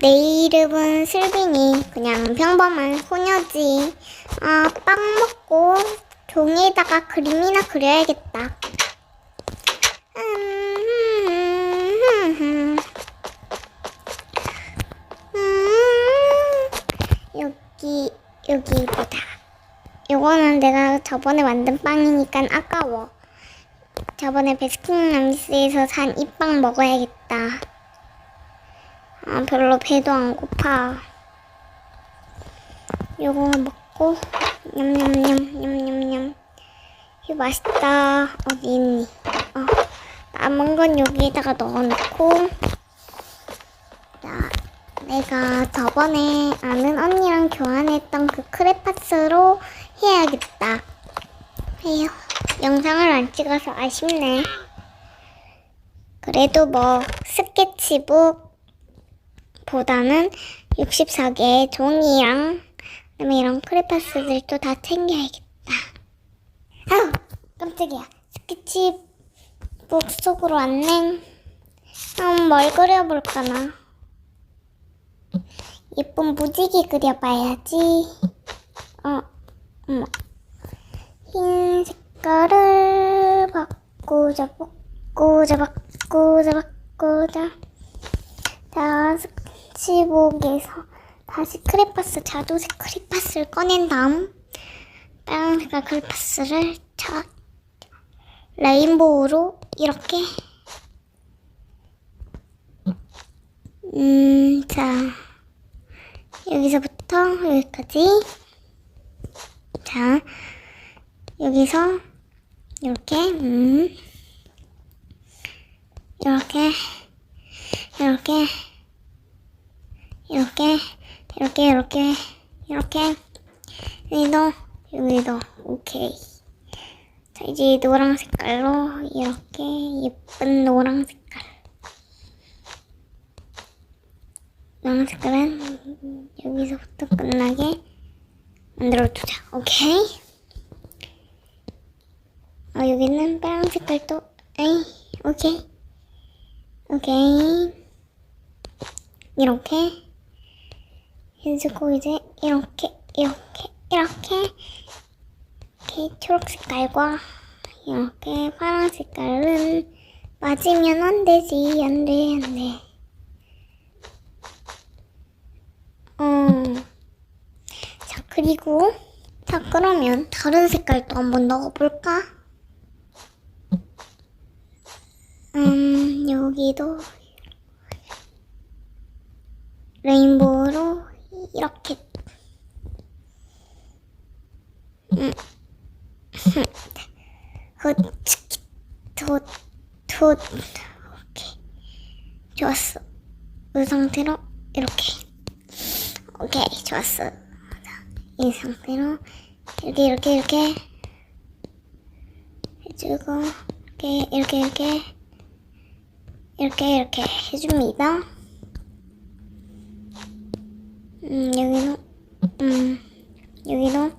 내 이름은 슬빈이. 그냥 평범한 소녀지. 아, 빵 먹고 종이에다가 그림이나 그려야겠다. 음, 음, 여기, 여기 보다. 요거는 내가 저번에 만든 빵이니까 아까워. 저번에 베스킨라빈스에서 산 이 빵 먹어야겠다. 아, 별로 배도 안 고파. 요거 먹고, 냠냠냠, 냠냠냠. 이거 맛있다. 어디 있니? 어, 남은 건 여기에다가 넣어놓고, 자, 내가 저번에 아는 언니랑 교환했던 그 크레파스로 해야겠다. 에휴, 영상을 안 찍어서 아쉽네. 그래도 뭐, 스케치북, 보다는 64개의 종이랑 그다음에 이런 크레파스들도 다 챙겨야겠다. 아우 깜짝이야. 스케치북 속으로 왔네. 음, 뭘 그려볼까나. 예쁜 무지개 그려봐야지. 어, 어머. 흰 색깔을 바꾸자, 바꾸자, 바꾸자, 바꾸자. 자, 스케치북에서 다시 크레파스, 자두색 크레파스를 꺼낸 다음 빨간색깔 크레파스를 자, 레인보우로 이렇게. 음, 자, 여기서부터 여기까지. 자, 여기서 이렇게 음, 이렇게 이렇게 이렇게 이렇게 이렇게 이렇게. 여기도 여기도. 오케이. 자 이제 노랑 색깔로 이렇게 예쁜 노랑 색깔. 노랑 색깔은 여기서부터 끝나게 만들어주자. 오케이. 어 여기는 빨간 색깔도 에이 오케이. 오케이. 이렇게 해주고 이제 이렇게 이렇게 이렇게 이렇게 초록 색깔과 이렇게 파란 색깔은 맞으면 안 되지 안 돼 안돼. 음. 자 그리고 자 그러면 다른 색깔도 한번 넣어볼까? 음, 여기도 레인보우로 이렇게 음. 훗, 훗, 오케이. 좋았어. 이 상태로 이렇게. 오케이, 좋았어. 자, 이 상태로 이렇게, 이렇게, 이렇게 해주고, 이렇게, 이렇게, 이렇게. 이렇게 이렇게 해줍니다. 음 여기도 음 여기도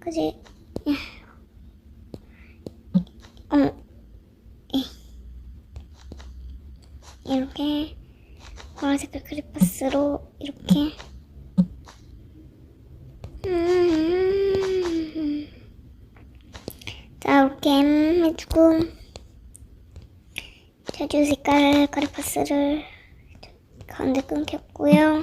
그지? 어 이렇게 보라색깔 크리파스로 이렇게. 음, 자 이렇게 해주고 자주 색깔 카르파스를 가운데 끊겼고요.